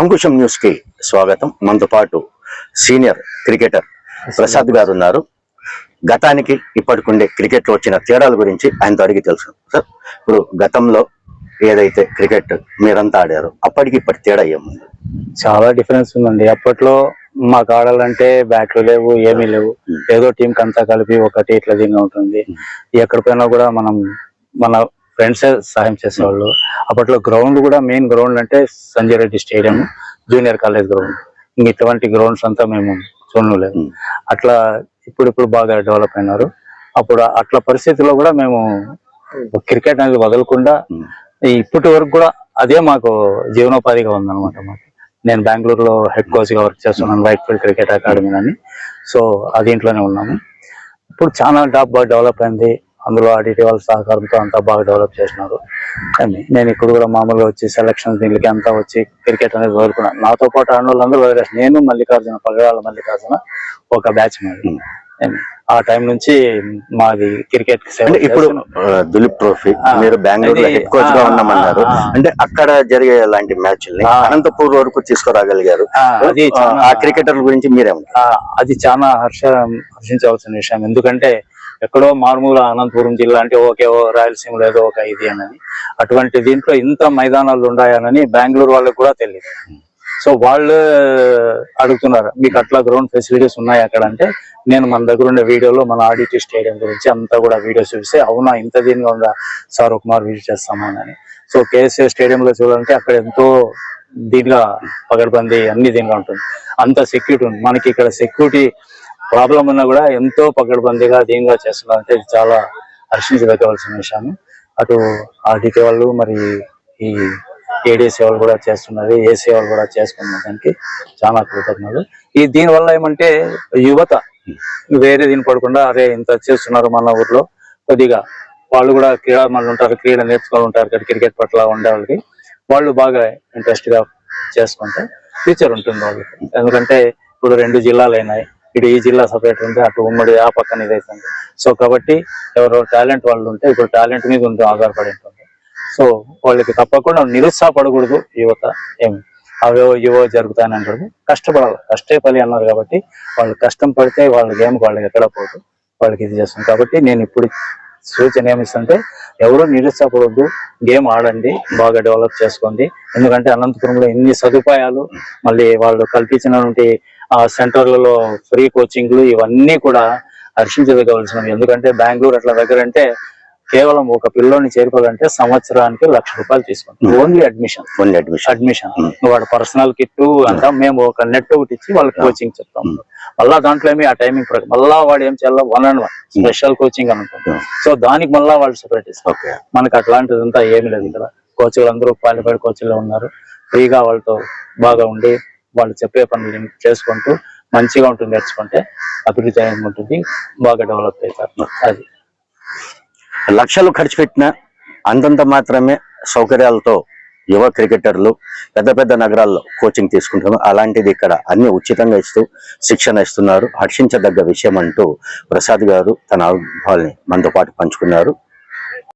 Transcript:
అంకుశం న్యూస్కి స్వాగతం. మనతో పాటు సీనియర్ క్రికెటర్ ప్రసాద్ గారు ఉన్నారు. గతానికి ఇప్పటికుండే క్రికెట్లో వచ్చిన తేడాల గురించి ఆయనతో అడిగి తెలుసు సార్ ఇప్పుడు గతంలో ఏదైతే క్రికెట్ మీరంతా ఆడారో అప్పటికి ఇప్పటి తేడా ఏముంది? చాలా డిఫరెన్స్ ఉందండి. అప్పట్లో మాకు ఆడాలంటే బ్యాట్లు లేవు ఏమీ లేవు. ఏదో టీం అంతా కలిపి ఒకటి ఇట్లా దీనిగా ఉంటుంది. ఎక్కడ పోయినా కూడా మనం మన ఫ్రెండ్స్ సహాయం చేసేవాళ్ళు. అప్పట్లో గ్రౌండ్ కూడా మెయిన్ గ్రౌండ్ అంటే Sanjay Reddy stadium junior college ground. ఇంక ఇటువంటి గ్రౌండ్స్ అంతా మేము చూడలేదు. అట్లా ఇప్పుడు ఇప్పుడు బాగా డెవలప్ అయినారు. అప్పుడు అట్లా పరిస్థితిలో కూడా మేము క్రికెట్ అనేది వదలకుండా ఇప్పటి వరకు కూడా అదే మాకు జీవనోపాధిగా ఉందన్నమాట మాకు. నేను బెంగళూరులో హెడ్ కోచ్గా వర్క్ చేస్తున్నాను వైట్ ఫీల్డ్ క్రికెట్ అకాడమీ అని. సో అది ఇంట్లోనే ఉన్నాము. ఇప్పుడు చాలా డాబ్ బాగా డెవలప్ అయింది. అందులో ఆడిటి వాళ్ళ సహకారంతో అంతా బాగా డెవలప్ చేసినారు. కానీ నేను ఇప్పుడు కూడా మామూలుగా వచ్చి సెలక్షన్ దీనికి అంతా వచ్చి క్రికెట్ అనేది వదులుకున్నాను నాతో పాటు ఆడిన వాళ్ళందరూ వదిలేసి నేను మల్లికార్జున పగడాల మల్లికార్జున ఒక బ్యాచ్ మాది ఉమ్. ఆ టైం నుంచి మాది క్రికెట్ ఇప్పుడు దులీప్ ట్రోఫీ మీరు బెంగళూరులో అది, హెడ్ కోచ్గా ఉన్నామన్నారు. అంటే అక్కడ జరిగే లాంటి మ్యాచ్ల్ని ఆ. అనంతపూర్ వరకు తీసుకురాగలిగారు. అది ఆ, క్రికెటర్ల గురించి మీరేమంటారు? అది చాలా హర్ష హర్షించవలసిన విషయం. ఎందుకంటే ఎక్కడో మారుమూల అనంతపురం జిల్లా అంటే ఓకే ఓ రాయలసీమలో ఏదో ఒక ఇది అని అటువంటి దీంట్లో ఇంత మైదానాలు ఉన్నాయనని బెంగళూరు వాళ్ళకి కూడా తెలియదు. సో వాళ్ళు అడుగుతున్నారు మీకు అట్లా గ్రౌండ్ ఫెసిలిటీస్ ఉన్నాయి అక్కడ? అంటే నేను మన దగ్గర ఉండే వీడియోలో మన ఆడిటి స్టేడియం గురించి అంతా కూడా వీడియోస్ చూస్తే అవునా ఇంత దీనిగా ఉందా? సార్ కుమార్ విజిట్ చేస్తామని సో కేఎస్ఏ స్టేడియం లో చూడాలంటే అక్కడ ఎంతో దీనిగా పగడబంది అన్ని దీనిగా ఉంటుంది. అంత సెక్యూరిటీ ఉంది. మనకి ఇక్కడ సెక్యూరిటీ ప్రాబ్లం ఉన్నా కూడా ఎంతో పకడ్బందీగా దీనిగా చేస్తున్నారు అంటే ఇది చాలా హర్షించదగ్గవలసిన విషయం అటు ఆర్డీకే వాళ్ళు మరి ఈ ఏడీ సేవలు కూడా చేస్తున్నది ఏ సేవలు కూడా చేసుకున్న దానికి చాలా కృతజ్ఞతలు. ఈ దీని వల్ల ఏమంటే యువత వేరే దీని పడకుండా అరే ఇంత చేస్తున్నారు మన ఊర్లో. కొద్దిగా వాళ్ళు కూడా క్రీడా మళ్ళీ ఉంటారు క్రీడ నేర్చుకొని ఉంటారు క్రికెట్ పట్ల ఉండే వాళ్ళకి. వాళ్ళు బాగా ఇంట్రెస్ట్గా చేసుకుంటే ఫ్యూచర్ ఉంటుంది వాళ్ళకి. ఎందుకంటే ఇప్పుడు రెండు జిల్లాలు అయినాయి. ఇటు ఈ జిల్లా సపరేట్ ఉంది అటు ఉమ్మడి ఆ పక్కన ఇదైతుంది సో కాబట్టి ఎవరో టాలెంట్ వాళ్ళు ఉంటే ఇప్పుడు టాలెంట్ మీద ఉంటుంది ఆధారపడి ఉంటుంది. సో వాళ్ళకి తప్పకుండా నిరుత్సాహపడకూడదు యువత ఏమి. అవేవో ఇవో జరుగుతాయని అంటారు. కష్టపడాలి. కష్టే పని అన్నారు కాబట్టి వాళ్ళు కష్టం పడితే వాళ్ళ గేమ్ వాళ్ళకి ఎక్కడ పోదు. వాళ్ళకి ఇది చేస్తుంది కాబట్టి నేను ఇప్పుడు సూచన ఏమిస్తుంటే ఎవరు నిరుత్సాహపడద్దు. గేమ్ ఆడండి బాగా డెవలప్ చేసుకోండి. ఎందుకంటే అనంతపురంలో ఇన్ని సదుపాయాలు మళ్ళీ వాళ్ళు కల్పించినటువంటి సెంటర్లలో ఫ్రీ కోచింగ్లు ఇవన్నీ కూడా హర్షించదగవలసినవి. ఎందుకంటే బెంగళూరు అట్లా దగ్గర అంటే కేవలం ఒక పిల్లోని చేరుకోవాలంటే సంవత్సరానికి లక్ష రూపాయలు తీసుకుంటాం only admission only admission admission Hmm. వాడు పర్సనల్ కిట్ అంతా మేము ఒక నెట్ ఒకటి ఇచ్చి వాళ్ళకి కోచింగ్ చెప్తాం. Hmm. మళ్ళా దాంట్లో ఏమి ఆ టైమింగ్ ప్రకారం మళ్ళా వాడు ఏం చేయాలి one and one special coaching అని ఉంటుంది Hmm. సో దానికి మళ్ళా వాళ్ళు సెపరేట్ ఇస్తారు ఓకే మనకి అట్లాంటిది అంతా ఏమి లేదు ఇక్కడ కోచ్లు అందరూ క్వాలిఫైడ్ కోచ్లు ఉన్నారు. ఫ్రీగా వాళ్ళతో బాగా ఉండి వాళ్ళు చెప్పే పనులు చేసుకుంటూ మంచిగా ఉంటుంది నేర్చుకుంటే అభివృద్ధి అనేది ఉంటుంది బాగా డెవలప్ అవుతారు. అది. లక్షలు ఖర్చు పెట్టిన అంతంత మాత్రమే సౌకర్యాలతో యువ క్రికెటర్లు పెద్ద పెద్ద నగరాల్లో కోచింగ్ తీసుకుంటున్నారు. అలాంటిది ఇక్కడ అన్ని ఉచితంగా ఇస్తూ శిక్షణ ఇస్తున్నారు. హర్షించదగ్గ విషయం అంటూ ప్రసాద్ గారు తన అనుభవాల్ని మనతో పాటు పంచుకున్నారు.